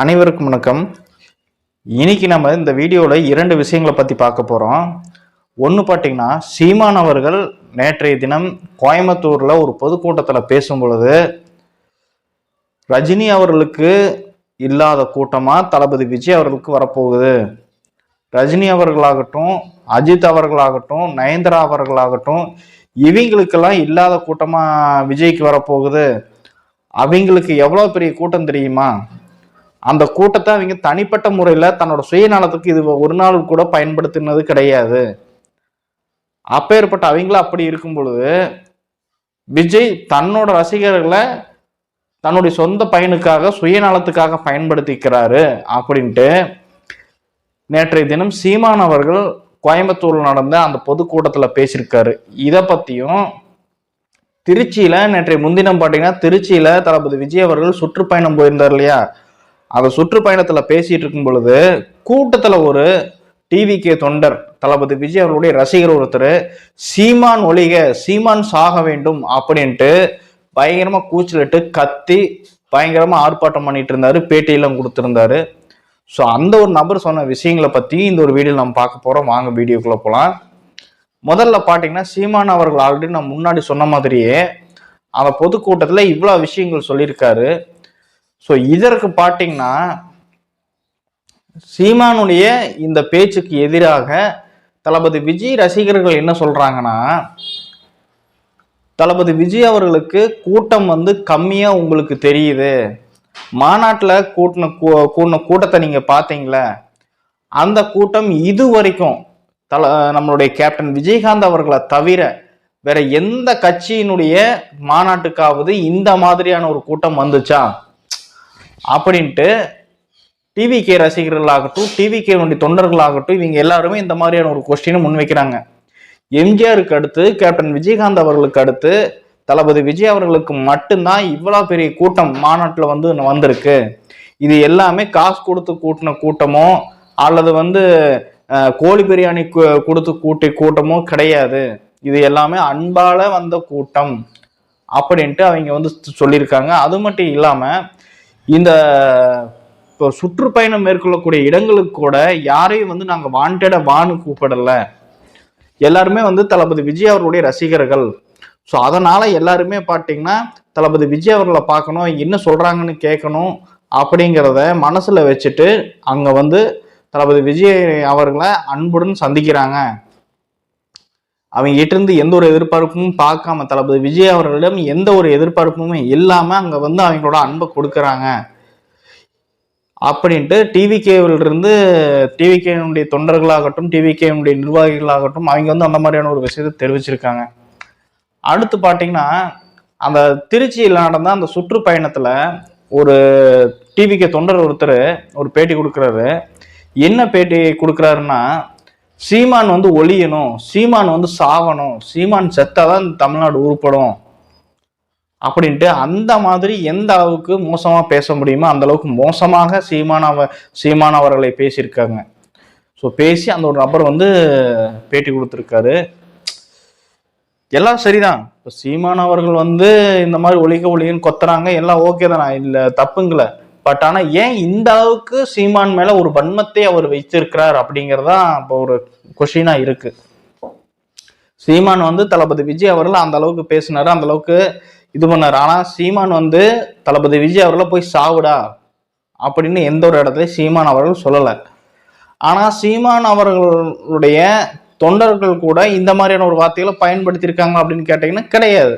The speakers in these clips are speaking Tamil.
அனைவருக்கும் வணக்கம். இன்னைக்கு நம்ம இந்த வீடியோவில் இரண்டு விஷயங்களை பற்றி பார்க்க போகிறோம் ஒன்று பார்த்தீங்கன்னா சீமான் அவர்கள் நேற்றைய தினம் கோயம்புத்தூரில் ஒரு பொதுக்கூட்டத்தில் பேசும் பொழுது ரஜினி அவர்களுக்கு இல்லாத கூட்டமாக தளபதி விஜய் அவர்களுக்கு வரப்போகுது. ரஜினி அவர்களாகட்டும் அஜித் அவர்களாகட்டும் நயன்தரா அவர்களாகட்டும் இவங்களுக்கெல்லாம் இல்லாத கூட்டமாக விஜய்க்கு வரப்போகுது. அவங்களுக்கு எவ்வளோ பெரிய கூட்டம் தெரியுமா? அந்த கூட்டத்தை அவங்க தனிப்பட்ட முறையில் தன்னோட சுயநலத்துக்கு இது ஒரு நாள் கூட பயன்படுத்தினது கிடையாது. அப்பேற்பட்ட அவங்கள அப்படி இருக்கும் பொழுது விஜய் தன்னோட ரசிகர்களை தன்னுடைய சொந்த பயனுக்காக சுயநலத்துக்காக பயன்படுத்திக்கிறாரு அப்படின்ட்டு நேற்றைய தினம் சீமான் அவர்கள் கோயம்புத்தூர்ல நடந்த அந்த பொதுக்கூட்டத்தில் பேசியிருக்காரு. இதை பற்றியும் திருச்சியில நேற்றைய முன்தினம் பார்த்தீங்கன்னா திருச்சியில தளபதி விஜய் அவர்கள் சுற்றுப்பயணம் போயிருந்தார் இல்லையா? அந்த சுற்றுப்பயணத்தில் பேசிட்டு இருக்கும் பொழுது கூட்டத்தில் ஒரு டிவிகே தொண்டர் தளபதி விஜய் அவர்களுடைய ரசிகர் ஒருத்தர் சீமான் ஒழிக சீமான் சாக வேண்டும் அப்படின்ட்டு பயங்கரமாக கூச்சலிட்டு கத்தி பயங்கரமாக ஆர்ப்பாட்டம் பண்ணிட்டு இருந்தாரு பேட்டியெல்லாம் கொடுத்துருந்தாரு. ஸோ அந்த ஒரு நபர் சொன்ன விஷயங்களை பற்றி இந்த ஒரு வீடியோ நம்ம பார்க்க போகிறோம் வாங்க வீடியோக்குள்ளே போகலாம் முதல்ல பார்த்தீங்கன்னா சீமான் அவர்கள் ஆல்ரெடி நான் முன்னாடி சொன்ன மாதிரியே அந்த பொதுக்கூட்டத்தில் இவ்வளோ விஷயங்கள் சொல்லியிருக்காரு. ஸோ இதற்கு பார்த்தீங்கன்னா சீமானுடைய இந்த பேச்சுக்கு எதிராக தளபதி விஜய் ரசிகர்கள் என்ன சொல்றாங்கன்னா தளபதி விஜய் அவர்களுக்கு கூட்டம் வந்து கம்மியாக உங்களுக்கு தெரியுது. மாநாட்டில் கூட்டின கூ- கூட்டின கூட்டத்தை நீங்கள் பார்த்தீங்களே அந்த கூட்டம் இது வரைக்கும் தல நம்மளுடைய கேப்டன் விஜயகாந்த் அவர்களை தவிர வேற எந்த கட்சியினுடைய மாநாட்டுக்காவது இந்த மாதிரியான ஒரு கூட்டம் வந்துச்சா? அப்படின்ட்டு டிவிகே ரசிகர்களாகட்டும் டிவிகேனுடைய தொண்டர்களாகட்டும் இவங்க எல்லாருமே இந்த மாதிரியான ஒரு கொஸ்டினை முன்வைக்கிறாங்க. எம்ஜிஆருக்கு அடுத்து கேப்டன் விஜயகாந்த் அவர்களுக்கு அடுத்து தளபதி விஜய் அவர்களுக்கு மட்டும்தான் இவ்வளோ பெரிய கூட்டம் மாநாட்டில் வந்து வந்திருக்கு. இது எல்லாமே காசு கொடுத்து கூட்டின கூட்டமோ அல்லது வந்து கோழி பிரியாணி கொடுத்து கூட்டி கூட்டமோ கிடையாது. இது எல்லாமே அன்பால வந்த கூட்டம். அப்படின்ட்டு அவங்க வந்து சொல்லியிருக்காங்க. அது மட்டும் இல்லாமல் இந்த இப்போ சுற்றுப்பயணம் மேற்கொள்ளக்கூடிய இடங்களுக்கு கூட யாரையும் வந்து நாங்கள் வாண்டட வான்னு கூப்பிடல. எல்லாருமே வந்து தளபதி விஜய் அவர்களுடைய ரசிகர்கள். ஸோ அதனால் எல்லாருமே பார்த்தீங்கன்னா தளபதி விஜய் அவர்களை பார்க்கணும் என்ன சொல்கிறாங்கன்னு கேட்கணும் அப்படிங்கிறத மனசில் வச்சுட்டு அங்கே வந்து தளபதி விஜய் அவர்களை அன்புடன் சந்திக்கிறாங்க. அவங்க இருந்து எந்த ஒரு எதிர்பார்ப்பும் பார்க்காம தளபதி விஜய் அவர்களிடம் எந்த ஒரு எதிர்பார்ப்புமே இல்லாம அங்க வந்து அவங்களோட அன்பை கொடுக்குறாங்க. அப்படின்ட்டு டிவிகேவிலிருந்து டிவிகேனுடைய தொண்டர்களாகட்டும் டிவிகேனுடைய நிர்வாகிகளாகட்டும் அவங்க வந்து அந்த மாதிரியான ஒரு விஷயத்தை தெரிவிச்சிருக்காங்க. அடுத்து பார்த்தீங்கன்னா அந்த திருச்சியில் நடந்த அந்த சுற்றுப்பயணத்தில் ஒரு டிவிகே தொண்டர் ஒருத்தர் ஒரு பேட்டி கொடுக்குறாரு. என்ன பேட்டி கொடுக்குறாருன்னா சீமான் வந்து ஒழியணும் சீமான் வந்து சாவணும் சீமான் செத்தாதான் தமிழ்நாடு உருப்படும் அப்படின்ட்டு அந்த மாதிரி எந்த அளவுக்கு மோசமாக பேச முடியுமோ அந்த அளவுக்கு மோசமாக சீமான் சீமான சீமான் அவர்களை பேசியிருக்காங்க. ஸோ பேசி அந்த ஒரு நபர் வந்து பேட்டி கொடுத்துருக்காரு. எல்லாம் சரிதான். இப்போ சீமான் அவர்கள் வந்து இந்த மாதிரி ஒழிக்க ஒழிகன்னு கொத்துறாங்க. எல்லாம் ஓகே தான்? நான் இல்லை தப்புங்களை. பட் ஆனால் ஏன் இந்த அளவுக்கு சீமான் மேலே ஒரு வன்மத்தை அவர் வைத்திருக்கிறார் அப்படிங்கிறதான் இப்போ ஒரு கொஷினாக இருக்கு. சீமான் வந்து தளபதி விஜய் அவர்கள் அந்த அளவுக்கு பேசினாரு அந்த அளவுக்கு இது பண்ணார். ஆனால் சீமான் வந்து தளபதி விஜய் அவர்களை போய் சாவுடா அப்படின்னு எந்த ஒரு இடத்துல சீமான் அவர்கள் சொல்லலை. ஆனால் சீமான் அவர்களுடைய தொண்டர்கள் கூட இந்த மாதிரியான ஒரு வார்த்தைகளை பயன்படுத்தியிருக்காங்க அப்படின்னு கேட்டீங்கன்னா கிடையாது.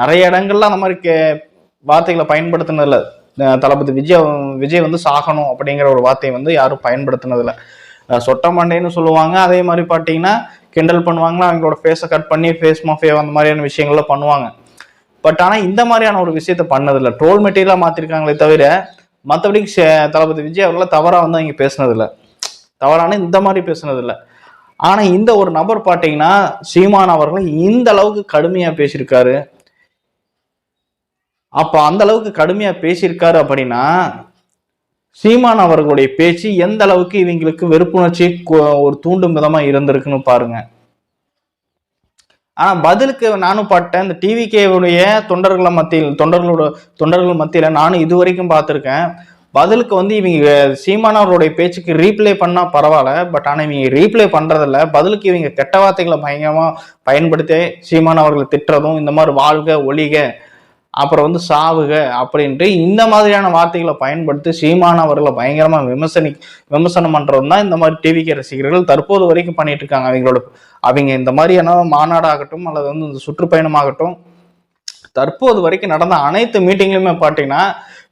நிறைய இடங்கள்ல அந்த மாதிரி கே வார்த்தைகளை பயன்படுத்தினதில்ல. தளபதி விஜய் விஜய் வந்து சாகணும் அப்படிங்கிற ஒரு வார்த்தையை வந்து யாரும் பயன்படுத்தினதில்ல. சொட்ட மண்டைன்னு சொல்லுவாங்க. அதே மாதிரி பார்த்தீங்கன்னா கிண்டல் பண்ணுவாங்கன்னா அவங்களோட ஃபேஸை கட் பண்ணி ஃபேஸ் மாஃபியா அந்த மாதிரியான விஷயங்கள்லாம் பண்ணுவாங்க. பட் ஆனால் இந்த மாதிரியான ஒரு விஷயத்த பண்ணதில்ல. ட்ரோல் மெட்டீரியலாக மாற்றிருக்காங்களே தவிர மற்றபடி தளபதி விஜய் அவர்கள தவறாக வந்து அவங்க பேசுனதில்ல. தவறான இந்த மாதிரி பேசுனதில்ல. ஆனால் இந்த ஒரு நபர் பார்த்தீங்கன்னா சீமான் அவர்கள் இந்த அளவுக்கு கடுமையாக பேசியிருக்காரு. அப்போ அந்த அளவுக்கு கடுமையாக பேசியிருக்காரு அப்படின்னா சீமான் அவர்களுடைய பேச்சு எந்த அளவுக்கு இவங்களுக்கு வெறுப்புணர்ச்சி ஒரு தூண்டும் விதமாக இருந்திருக்குன்னு பாருங்க. ஆனால் பதிலுக்கு நானும் பார்த்தேன் இந்த டிவிகேவுடைய தொண்டர்களை மத்தியில் தொண்டர்களோட தொண்டர்கள் மத்தியில் நானும் இது வரைக்கும் பார்த்துருக்கேன். பதிலுக்கு வந்து இவங்க சீமானவருடைய பேச்சுக்கு ரீப்ளே பண்ணால் பரவாயில்ல. பட் ஆனால் இவங்க ரீப்ளே பண்ணுறதில்ல பதிலுக்கு இவங்க கெட்ட வார்த்தைகளை பயங்கரமாக பயன்படுத்தி சீமானவர்களை திட்டுறதும் இந்த மாதிரி வாழ்க ஒளிக அப்புறம் வந்து சாவுக அப்படின்ட்டு இந்த மாதிரியான வார்த்தைகளை பயன்படுத்தி சீமானவர்களை பயங்கரமாக விமர்சனி விமர்சனம் பண்ணுறது தான் இந்த மாதிரி டிவிகே ரசிகர்கள் தற்போது வரைக்கும் பண்ணிட்டு இருக்காங்க. அவங்களோட அவங்க இந்த மாதிரியான மாநாடாகட்டும் அல்லது வந்து இந்த சுற்றுப்பயணமாகட்டும் தற்போது வரைக்கும் நடந்த அனைத்து மீட்டிங்லையுமே பார்த்தீங்கன்னா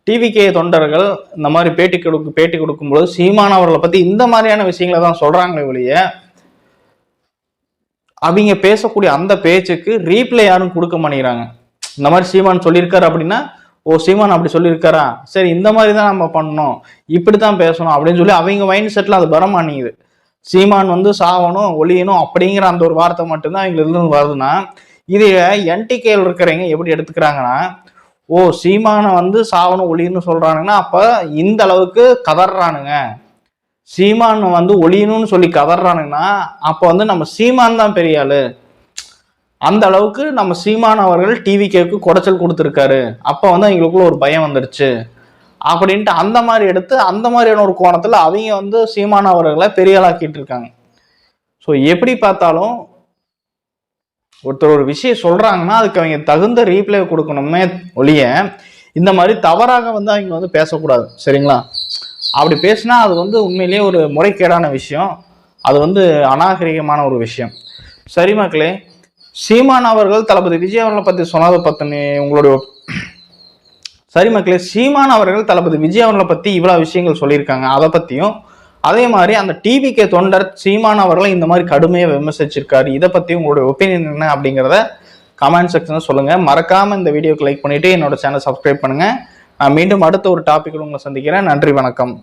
டிவிகே தொண்டர்கள் இந்த மாதிரி பேட்டி கொடுக்கு பேட்டி கொடுக்கும்போது சீமானவர்களை பற்றி இந்த மாதிரியான விஷயங்களை தான் சொல்கிறாங்களே ஒழிய அவங்க பேசக்கூடிய அந்த பேச்சுக்கு ரீப்ளே யாரும் கொடுக்க மாட்டேங்கிறாங்க. இந்த மாதிரி சீமான் சொல்லியிருக்காரு அப்படின்னா ஓ சீமான் அப்படி சொல்லியிருக்காரா? சரி இந்த மாதிரி தான் நம்ம பண்ணணும். இப்படி தான் பேசணும் அப்படின்னு சொல்லி அவங்க மைண்ட் செட்டில் அது வர மாட்டேங்குது சீமான் வந்து சாவணும் ஒளியணும் அப்படிங்கிற அந்த ஒரு வார்த்தை மட்டும்தான் அவங்களுக்கு இருந்து வருதுன்னா இதை என்டிகேல இருக்கிறவங்க எப்படி எடுத்துக்கிறாங்கன்னா ஓ சீமானை வந்து சாவணும் ஒளியணும்னு சொல்கிறானுங்கன்னா அப்போ இந்த அளவுக்கு கதறானுங்க. சீமான் வந்து ஒளியணும்னு சொல்லி கதறானுங்கன்னா அப்போ வந்து நம்ம சீமான் தான் பெரிய ஆளு. அந்த அளவுக்கு நம்ம சீமான் அவர்கள் டிவி கேக்கு குடைச்சல் கொடுத்துருக்காரு. அப்போ வந்து அவங்களுக்குள்ள ஒரு பயம் வந்துருச்சு. அப்படின்ட்டு அந்த மாதிரி எடுத்து அந்த மாதிரியான ஒரு கோணத்தில் அவங்க வந்து சீமான் அவர்களை பெரிய ஆளாக்கிட்டு இருக்காங்க. ஸோ எப்படி பார்த்தாலும் ஒருத்தர் ஒரு விஷயம் சொல்கிறாங்கன்னா அதுக்கு அவங்க தகுந்த ரீப்ளே கொடுக்கணுமே ஒழிய இந்த மாதிரி தவறாக வந்து அவங்க வந்து பேசக்கூடாது. சரிங்களா? அப்படி பேசினா அது வந்து உண்மையிலேயே ஒரு முறைகேடான விஷயம். அது வந்து அநாகரிகமான ஒரு விஷயம். சரி மக்களே சீமான் அவர்கள் தளபதி விஜய் அவர்களை பத்தி சொன்னதை பத்தினி உங்களுடைய சரி மக்களே சீமான் அவர்கள் தளபதி விஜய் அவர்களை பத்தி இவ்வளவு விஷயங்கள் சொல்லியிருக்காங்க. அதை பத்தியும் அதே மாதிரி அந்த டிவிக்கு தொண்டர் சீமான் அவர்களை இந்த மாதிரி கடுமையாக விமர்சிச்சிருக்காரு. இதை பத்தி உங்களுடைய ஒப்பீனியன் என்ன அப்படிங்கிறத கமெண்ட் செக்ஷனில் சொல்லுங்க. மறக்காம இந்த வீடியோக்கு லைக் பண்ணிட்டு என்னோட சேனல் சப்ஸ்கிரைப் பண்ணுங்க. நான் மீண்டும் அடுத்த ஒரு டாப்பிக்கில் உங்களை சந்திக்கிறேன். நன்றி வணக்கம்.